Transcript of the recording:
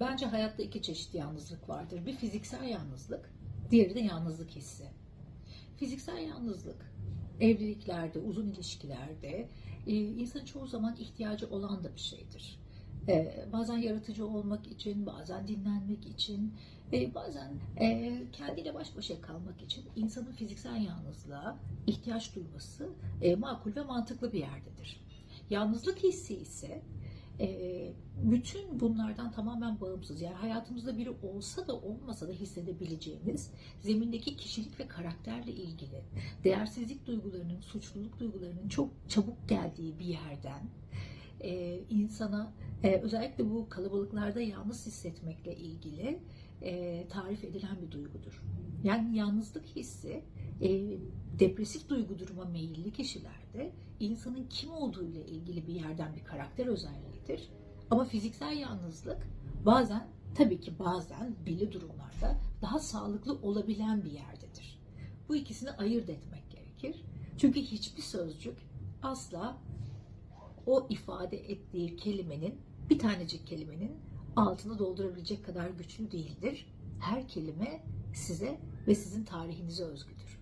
Bence hayatta iki çeşit yalnızlık vardır. Bir fiziksel yalnızlık, diğeri de yalnızlık hissi. Fiziksel yalnızlık evliliklerde, uzun ilişkilerde e, insanın çoğu zaman ihtiyacı olan da bir şeydir. E, bazen yaratıcı olmak için, bazen dinlenmek için, e, bazen kendiyle baş başa kalmak için insanın fiziksel yalnızlığa ihtiyaç duyması makul ve mantıklı bir yerdedir. Yalnızlık hissi ise e, bütün bunlardan tamamen bağımsız. Yani hayatımızda biri olsa da olmasa da hissedebileceğimiz zemindeki kişilik ve karakterle ilgili değersizlik duygularının, suçluluk duygularının çok çabuk geldiği bir yerden e, insana e, özellikle bu kalabalıklarda yalnız hissetmekle ilgili e, tarif edilen bir duygudur. Yani yalnızlık hissi e, depresif duygu duruma meyilli kişilerde insanın kim olduğu ile ilgili bir yerden bir karakter özelliğidir. Ama fiziksel yalnızlık bazen tabii ki bazen belli durumlarda daha sağlıklı olabilen bir yerdedir. Bu ikisini ayırt etmek gerekir. Çünkü hiçbir sözcük asla o ifade ettiği kelimenin bir tanecik kelimenin altını doldurabilecek kadar güçlü değildir. Her kelime size ve sizin tarihinize özgüdür.